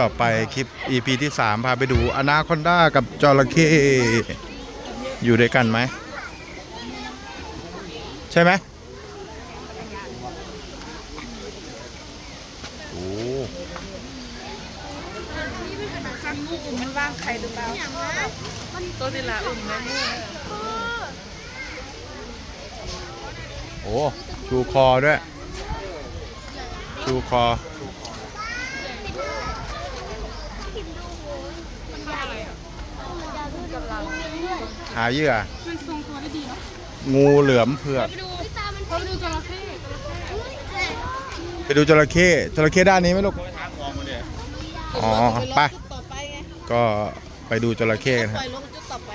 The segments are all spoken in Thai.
ต่อไปคลิป EP ที่ 3 พาไปดูอนาคอนด้ากับจระเข้อยู่ด้วยกันไหม ใช่ไหมโอ้มันว่างใครหรือเปล่าตัวนี้ละอุ่นไหมโอ้ชูคอด้วย ชูคอ หาเหยื่อ มันทรงตัวได้ดีเนาะงูเหลือมเผือกดูเขาดูจระเข้ไปดูจระเข้จระเข้ด้านนี้ไหมลูกอ๋อ ไปต่อไปไงก็ไปดูจระเข้กันปคล่รัอบ ยลงจุดต่อไป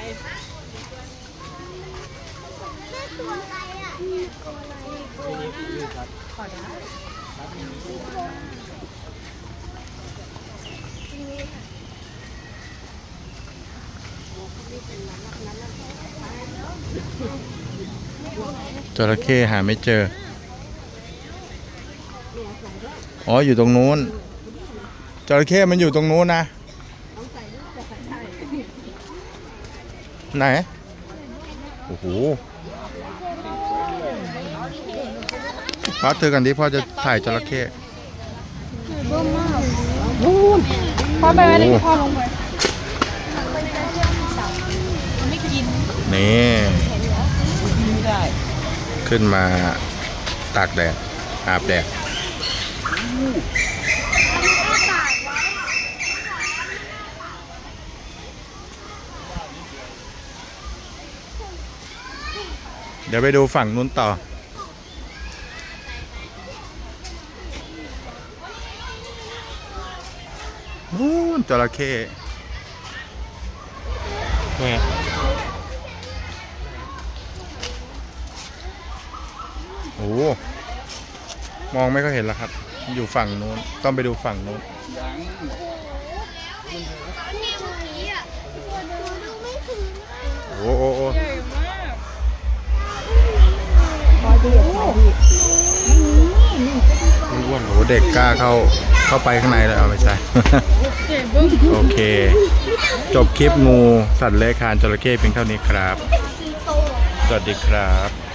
จระเข้หาไม่เจอ อ๋อ อยู่ตรงนู้น จระเข้มันอยู่ตรงนู้นนะ ไหน โอ้โหพัดเธอกันดิพ่อจะถ่ายจระเข้พ่อไปไว้เลยพ่อลงไป นี่ขึ้นมาตากแดด อาบแดด เดี๋ยวไปดูฝั่งนู้นต่อ นู้นจระเข้นี่ โอ้มองไม่ค่อยเห็นแล้วครับ อยู่ฝั่งนู้น ต้องไปดูฝั่งนู้นโอ้โหโอ้โหใหญ่มากอ้วนโอ้โหเด็กกล้าเข้าเข้าไปข้างในเลยเอาไม่ใช้โอเค จบคลิปงู สัตว์เลื้อยคลานจระเข้เพียงเท่านี้ครับ สวัสดีครับ